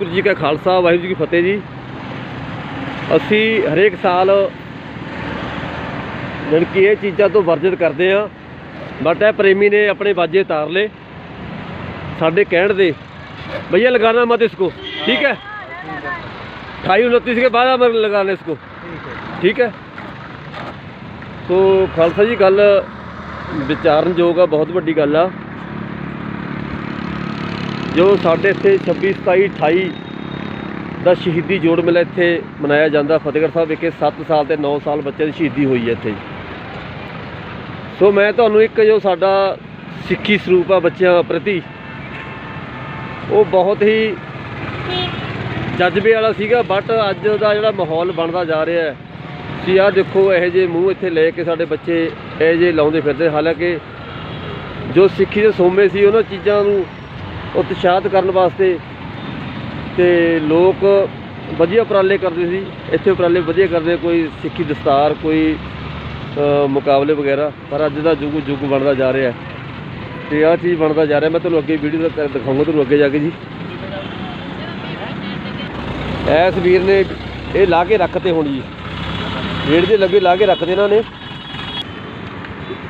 ਵਾਹਿਗੁਰੂ ਜੀ ਕਾ ਖਾਲਸਾ, ਵਾਹਿਗੁਰੂ ਜੀ ਕੀ ਫਤਿਹ ਜੀ। ਅਸੀਂ ਹਰੇਕ ਸਾਲ ਲੜਕੀ ਇਹ ਚੀਜ਼ਾਂ ਤੋਂ ਵਰਜਿਤ ਕਰਦੇ ਆ ਬਟ ਇਹ ਪ੍ਰੇਮੀ ਨੇ ਆਪਣੇ ਬਾਜੇ ਤਾਰ ਲੇ ਸਾਡੇ ਕਹਿਣ ਦੇ ਭਈਆ ਲਗਾਣਾ ਮਤ ਇਸਕੋ, ਠੀਕ ਹੈ? 28 29 ਕੇ ਬਾਅਦ ਆ ਮਰ ਲਗਾਣਾ ਇਸਕੋ। ਠੀਕ ਹੈ? ਸੋ ਖਾਲਸਾ ਜੀ, ਗੱਲ ਵਿਚਾਰਨ ਯੋਗ ਆ, ਬਹੁਤ ਵੱਡੀ ਗੱਲ ਆ। ਜੋ ਸਾਡੇ ਇੱਥੇ 26 27 28 ਦਾ ਸ਼ਹੀਦੀ ਜੋੜ ਮੇਲਾ ਇੱਥੇ ਮਨਾਇਆ ਜਾਂਦਾ। ਫਤਿਹਗੜ੍ਹ ਸਾਹਿਬ ਵਿਖੇ 7 ਸਾਲ ਤੇ 9 ਸਾਲ ਬੱਚਿਆਂ ਦੀ ਸ਼ਹੀਦੀ ਹੋਈ ਹੈ ਇੱਥੇ। ਸੋ ਮੈਂ ਤੁਹਾਨੂੰ ਇੱਕ ਜੋ ਸਾਡਾ ਸਿੱਖੀ ਸਰੂਪ ਆ ਬੱਚਿਆਂ ਪ੍ਰਤੀ, ਉਹ ਬਹੁਤ ਹੀ ਜਜ਼ਬੇ ਵਾਲਾ ਸੀਗਾ ਬਟ ਅੱਜ ਦਾ ਜਿਹੜਾ ਮਾਹੌਲ ਬਣਦਾ ਜਾ ਰਿਹਾ ਹੈ। ਸੀ ਆਹ ਦੇਖੋ, ਇਹੋ ਜਿਹੇ ਮੂੰਹ ਇੱਥੇ ਲੈ ਕੇ ਸਾਡੇ ਬੱਚੇ ਇਹੋ ਜਿਹੇ ਲਾਉਂਦੇ ਫਿਰਦੇ ਹਾਲਾਂਕਿ ਜੋ ਸਿੱਖੀ ਦੇ ਸੋਮੇ ਸੀ, ਉਹਨਾਂ ਚੀਜ਼ਾਂ ਨੂੰ ਉਤਸ਼ਾਹਿਤ ਕਰਨ ਵਾਸਤੇ ਤੇ ਲੋਕ ਵਧੀਆ ਉਪਰਾਲੇ ਕਰਦੇ ਸੀ, ਇੱਥੇ ਉਪਰਾਲੇ ਵਧੀਆ ਕਰਦੇ, ਕੋਈ ਸਿੱਖੀ ਦਸਤਾਰ, ਕੋਈ ਮੁਕਾਬਲੇ ਵਗੈਰਾ, ਪਰ ਅੱਜ ਦਾ ਯੁੱਗ ਯੁੱਗ ਬਣਦਾ ਜਾ ਰਿਹਾ। ਹੈ ਤੇ ਆਹ ਚੀਜ਼ ਬਣਦਾ ਜਾ ਰਿਹਾ, ਮੈਂ ਤੁਹਾਨੂੰ ਅੱਗੇ ਵੀਡੀਓ ਦਾ ਦਿਖਾਉਂਗਾ, ਤੁਹਾਨੂੰ ਅੱਗੇ ਜਾ ਕੇ ਜੀ। ਐਸ ਵੀਰ ਨੇ ਇਹ ਲਾ ਕੇ ਰੱਖਤੇ ਹੁਣ ਜੀ। ਰੇੜ ਦੇ ਲੱਗੇ ਲਾ ਕੇ ਰੱਖਦੇ ਇਹਨਾਂ ਨੇ।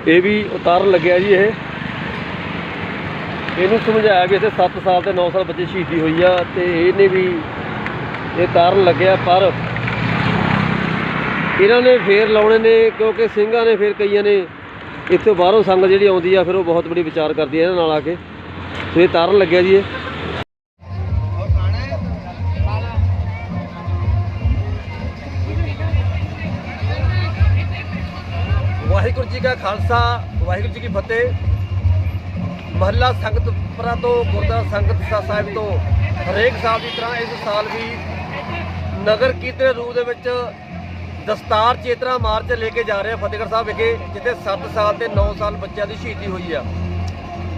ਇਹ ਵੀ ਉਤਾਰਨ ਲੱਗਿਆ ਜੀ ਇਹ। ਇਹਨੂੰ ਸਮਝਾਇਆ ਵੀ ਇੱਥੇ 7 ਸਾਲ ਤੇ 9 ਸਾਲ ਬੱਚੇ ਸ਼ਹੀਦੀ ਹੋਈ ਆ ਤੇ ਇਹਨੇ ਵੀ ਇਹ ਤਾਰਨ ਲੱਗਿਆ, ਪਰ ਇਹਨਾਂ ਨੇ ਫੇਰ ਲਾਉਣੇ ਨੇ ਕਿਉਂਕਿ ਸਿੰਘਾਂ ਨੇ ਫੇਰ ਕਈਆਂ ਨੇ ਇੱਥੇ ਬਾਹਰੋਂ ਸੰਗਤ ਜਿਹੜੀ ਆਉਂਦੀ ਆ, ਫਿਰ ਉਹ ਬਹੁਤ ਬੜੀ ਵਿਚਾਰ ਕਰਦੀ ਹੈ ਇਹਨਾਂ ਨਾਲ ਆ ਕੇ। ਸੋ ਇਹ ਤਾਰਨ ਲੱਗਿਆ ਜੀ ਇਹ। ਵਾਹਿਗੁਰੂ ਜੀ ਕਾ ਖਾਲਸਾ, ਵਾਹਿਗੁਰੂ ਜੀ ਕੀ ਫਤਿਹ। ਮਹੱਲਾ ਸੰਗਤਪੁਰਾ ਤੋਂ, ਗੁਰਦੁਆਰਾ ਸੰਗਤ ਸਾਹਿਬ ਤੋਂ, ਹਰੇਕ ਸਾਲ ਦੀ ਤਰ੍ਹਾਂ ਇਸ ਸਾਲ ਵੀ ਨਗਰ ਕੀਰਤਨ ਰੂਪ ਦੇ ਵਿੱਚ ਦਸਤਾਰ ਚੇਤਰਾ ਮਾਰਚ ਲੈ ਕੇ ਜਾ ਰਹੇ ਹਾਂ ਫਤਿਹਗੜ੍ਹ ਸਾਹਿਬ ਵਿਖੇ, ਜਿੱਥੇ 7 ਸਾਲ ਤੇ 9 ਸਾਲ ਬੱਚਿਆਂ ਦੀ ਸ਼ਹੀਦੀ ਹੋਈ ਆ।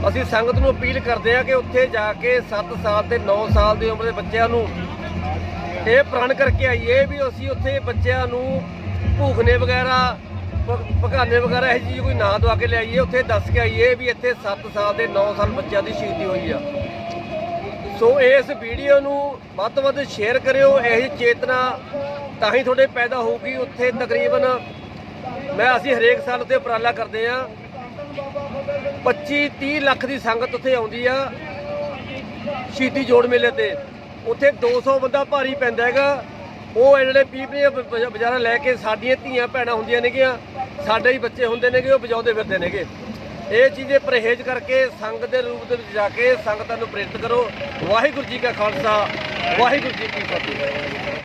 ਅਸੀਂ ਸੰਗਤ ਨੂੰ ਅਪੀਲ ਕਰਦੇ ਆ ਕਿ ਉੱਥੇ ਜਾ ਕੇ 7 ਸਾਲ ਤੇ 9 ਸਾਲ ਦੀ ਉਮਰ ਦੇ ਬੱਚਿਆਂ ਨੂੰ ਇਹ ਪ੍ਰਣ ਕਰਕੇ ਆਈਏ ਵੀ ਅਸੀਂ ਉੱਥੇ ਬੱਚਿਆਂ ਨੂੰ ਭੂਖਨੇ ਵਗੈਰਾ ਭਗਾਨੇ ਵਗੈਰਾ ਇਹ ਚੀਜ਼ ਕੋਈ ਨਾਂ ਦਵਾ ਕੇ ਲਿਆਈਏ, ਉੱਥੇ ਦੱਸ ਕੇ ਆਈਏ ਵੀ ਇੱਥੇ 7 ਸਾਲ ਤੇ 9 ਸਾਲ ਬੱਚਿਆਂ ਦੀ ਸ਼ਹੀਦੀ ਹੋਈ ਆ। ਸੋ ਇਸ ਵੀਡੀਓ ਨੂੰ ਵੱਧ ਤੋਂ ਵੱਧ ਸ਼ੇਅਰ ਕਰਿਓ, ਇਹ ਚੇਤਨਾ ਤਾਂ ਹੀ ਤੁਹਾਡੇ ਪੈਦਾ ਹੋਊਗੀ। ਉੱਥੇ ਤਕਰੀਬਨ ਮੈਂ ਅਸੀਂ ਹਰੇਕ ਸਾਲ ਉੱਥੇ ਉਪਰਾਲਾ ਕਰਦੇ ਆ 25 30 ਲੱਖ ਦੀ ਸੰਗਤ ਉੱਥੇ ਆਉਂਦੀ ਆ ਸ਼ਹੀਦੀ ਜੋੜ ਮੇਲੇ ਤੇ। ਉੱਥੇ 200 ਬੰਦਾ ਭਾਰੀ ਪੈਂਦਾ ਹੈਗਾ। ਉਹ ਇਹ ਜਿਹੜੇ ਪੀਪਣੀਆਂ ਬਜ਼ਾਰਾਂ ਲੈ ਕੇ ਸਾਡੀਆਂ ਧੀਆਂ ਭੈਣਾਂ ਹੁੰਦੀਆਂ ਨੇਗੀਆਂ, ਸਾਡੇ ਹੀ ਬੱਚੇ ਹੁੰਦੇ ਨੇਗੇ, ਉਹ ਵਜਾਉਂਦੇ ਫਿਰਦੇ ਨੇਗੇ। ਇਹ ਚੀਜ਼ੇ ਪਰਹੇਜ਼ ਕਰਕੇ ਸੰਗਤ ਦੇ ਰੂਪ ਦੇ ਵਿੱਚ ਜਾ ਕੇ ਸੰਗਤਾਂ ਨੂੰ ਪ੍ਰੇਰਿਤ ਕਰੋ। ਵਾਹਿਗੁਰੂ ਜੀ ਕਾ ਖਾਲਸਾ, ਵਾਹਿਗੁਰੂ ਜੀ ਕੀ ਫਤਿਹ।